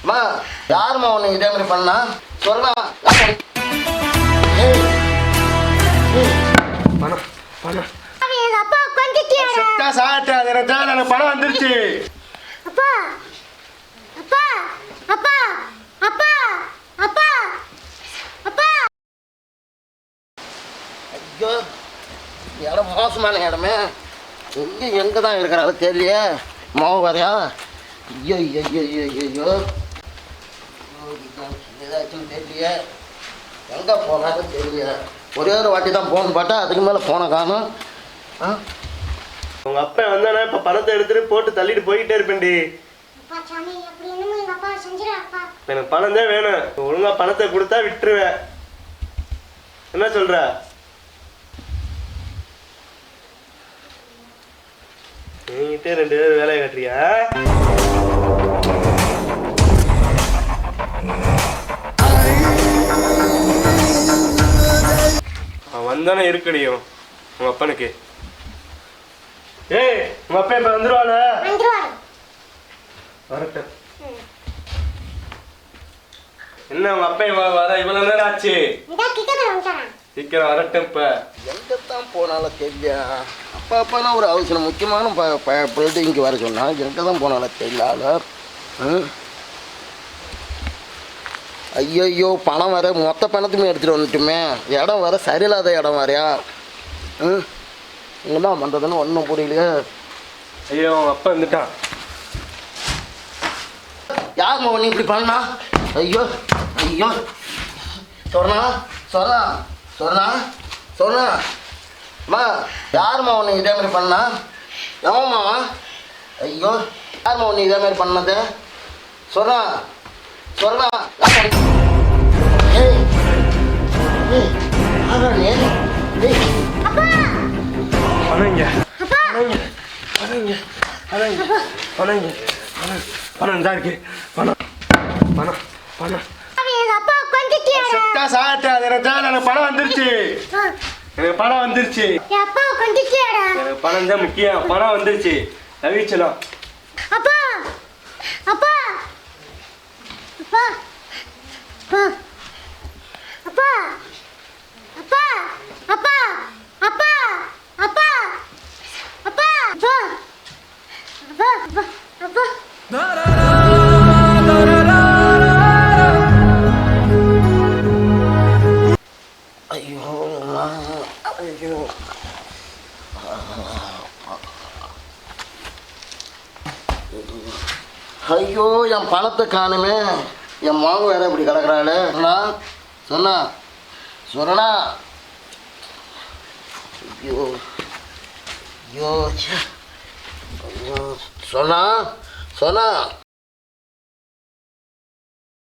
அம்மா யாரும்மா உன்னை இதே மாதிரி பண்ணா? சொல்லலாம் பணம் பணம். செத்தா எனக்கு பணம் வந்துருச்சு. அப்பா அப்பா அப்பா அப்பா அப்பா அப்பா. ஐயோ இடம் மோசமான இடமே. எங்கே எங்கே தான் இருக்கிறாரு தெரியலையே. மாவு வரையா? ஐயோ ஐயோ ஐயோ ஐயோ. ஏதாச்சும் தெரியலையே எங்கே போனாலும் தெரியலையே ஒரே ஒரு வாட்டி தான் போன் பார்த்தா அதுக்கு மேலே போனை காணும் ஆ? உங்க அப்பா வந்தானே இப்ப பணத்தை எடுத்துட்டு போட்டு தள்ளிட்டு போயிட்டே இருப்பேன்டி. எனக்கு பணம் தான் வேணும். ஒழுங்கா பணத்தை கொடுத்தா விட்டுருவேன். என்ன சொல்ற? நீங்கிட்டே ரெண்டு பேரும் வேலையை கட்டுறியா? வந்தானே இருக்கடியும் உங்க அப்பனுக்கு. ஏய் உங்க அப்பா இப்ப வந்துருவான. வரட்டும். என்ன உங்க அப்பா இவ- வர இவ்வளவு நேரம் ஆச்சு? சீக்கிரம் வரட்டும் இப்ப. எங்கே தான் போனாலும் தெரியல. அப்பா அப்பாலாம் ஒரு அவசரம். முக்கியமான ப ப பில்டிங்க்கு வர சொன்னா எங்கே தான் போனாலும் தெரியல. ஐயோ பணம் வர மொத்த பணத்தையுமே எடுத்துகிட்டு வந்துட்டுமே. இடம் வர சரியில்லாத இடம் வரையா ம்? என்ன பண்ணுறதுன்னு ஒன்றும் புரியலையே. ஐயோ அப்பா வந்துட்டான் யார் மகன் இப்படி பண்ணா ஐயோ ஐயோ. சொன்னா சொன்னா சொன்னா சொன்னா அம்மா யாரும்மா உன்னை இதே மாதிரி பண்ணா? எவன்மா ஐயோ யாரும்மா உன்னை இதே மாதிரி பண்ணது? சொன்னா சொரணா அண்ணங்க அண்ணங்க அண்ணங்க அண்ணங்க பணம் பணம் தான் இருக்கு. பணம் பணம் பணம் செத்தா சாட்டாது எனக்கு பணம் வந்துருச்சு. எனக்கு பணம் வந்துருச்சு. எனக்கு பணம் தான் முக்கியம். பணம் வந்துருச்சு. ரவிச்சலம். அப்பா! அப்பா! அப்பா அப்பா அப்பா அப்பா ஐயோ அம்மா. ஐயோ ஐயோ என் பணத்தை காணுமே. என் மாவு வேற இப்படி கிடக்குறாளே. சொன்னா சொன்னா சொன்னா. ஐயோ. 有钱有能说了啊说了